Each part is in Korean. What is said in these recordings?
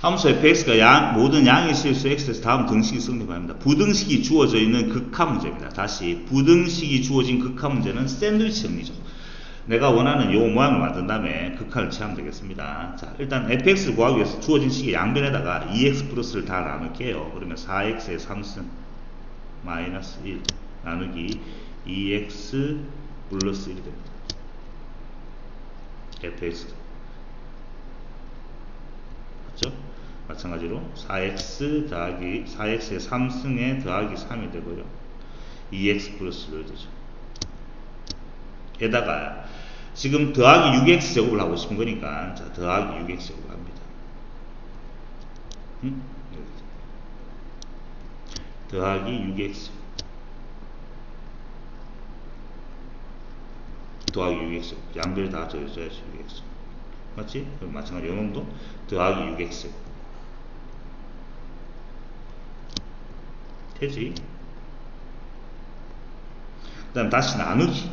함수 fx가 양, 모든 양의 실수 x에서 다음 등식이 성립합니다. 부등식이 주어져 있는 극한 문제입니다. 다시 부등식이 주어진 극한 문제는 샌드위치 정리죠. 내가 원하는 요 모양을 만든 다음에 극한을 취하면 되겠습니다. 자, 일단 fx를 구하기 위해서 주어진 식의 양변에다가 2x 플러스를 다 나눌게요. 그러면 4x의 3승 마이너스 1 나누기 2x 플러스 1이 됩니다. fx 맞죠? 마찬가지로 4x 더하기 4x의 3승에 더하기 3이 되고요. 2x 플러스를 되죠. 에다가 지금 더하기 6x 제곱을 하고 싶은 거니까 자 더하기 6x 제곱을 합니다. 응? 더하기 6x 더하기 6x 양변 다 더해줘야지 6x 맞지? 그럼 마찬가지 요놈도 더하기 6x 되지? 그 다음 다시 나누기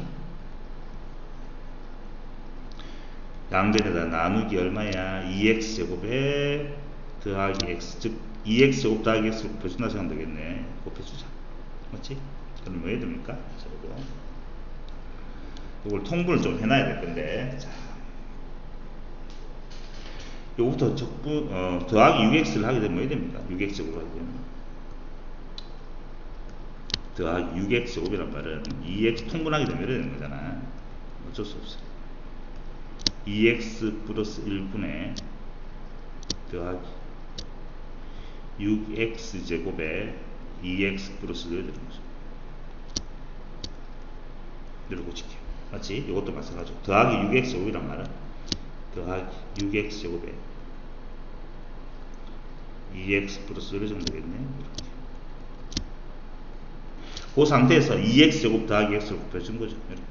양변에다 나누기 얼마야? 2x 제곱에 더하기 x 즉 2x 제곱 더하기 x로 곱해준다 생각하면 되겠네 곱해주자 맞지? 그럼 왜 됩니까? 자, 이거 이걸 통분을 좀 해놔야 될 건데 자, 요거부터 적분 어, 더하기 6x를 하게 되면 왜 됩니까? 6x 제곱을 하게 되면 더하기 6x 제곱이란 말은 2x 통분하게 되면 되는 거잖아. 어쩔 수 없어. 2x 플러스 1분의 더하기 6x 제곱에 2x 플러스 1이 되는 거죠. 이렇게 고칠게요. 맞지? 이것도 마찬가지로 더하기 6x 제곱이란 말은 더하기 6x 제곱에 2x 플러스 1이 정도 되겠네 그 상태에서 2x 제곱 더하기 x를 곱해준 거죠 이렇게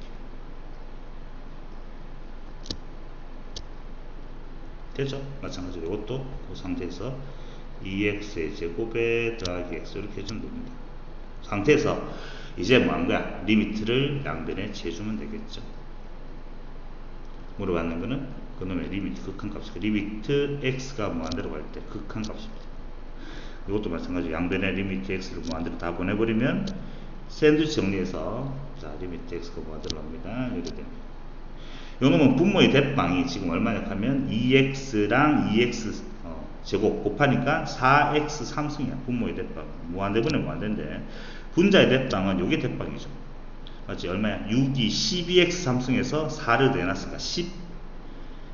되죠? 마찬가지로 이것도 그 상태에서 2x의 제곱에 더하기 x 이렇게 해주면 됩니다. 상태에서 이제 뭐한 거야? 리미트를 양변에 재주면 되겠죠. 물어봤는 거는 그놈의 리미트 극한 값이 리미트 x가 무한대로 갈 때 극한 값입니다. 이것도 마찬가지로 양변에 리미트 x를 무한대로 다 보내버리면 샌드위치 정리해서 자 리미트 x가 무한대로 갑니다. 이렇게 됩니다. 요놈은 분모의 대빵이 지금 얼마냐 하면 2x랑 2x 어, 제곱 곱하니까 4x 3승이야. 분모의 대빵. 무한대분의 무한대인데 분자의 대빵은 요게 대빵이죠. 맞지? 얼마야? 6이 12x 3승에서 4를 내놨으니까 10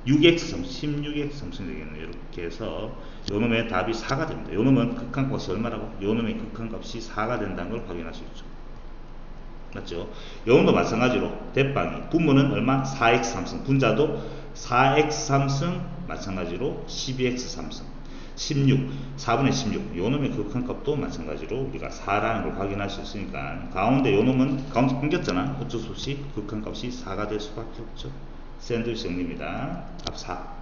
6x 3 16x 3승 되겠네. 이렇게 해서 요놈의 답이 4가 됩니다 요놈은 극한값이 얼마라고? 요놈의 극한값이 4가 된다는 걸 확인할 수 있죠 맞죠? 요놈도 마찬가지로 대빵이 분모는 얼마? 4x 3승 분자도 4x 3승 마찬가지로 12x 3승 16 4분의 16 요놈의 극한 값도 마찬가지로 우리가 4라는 걸 확인할 수 있으니까 가운데 요놈은 가운데 끊겼잖아. 어쩔 수 없이 극한 값이 4가 될 수밖에 없죠. 샌드위치 정리입니다. 답 4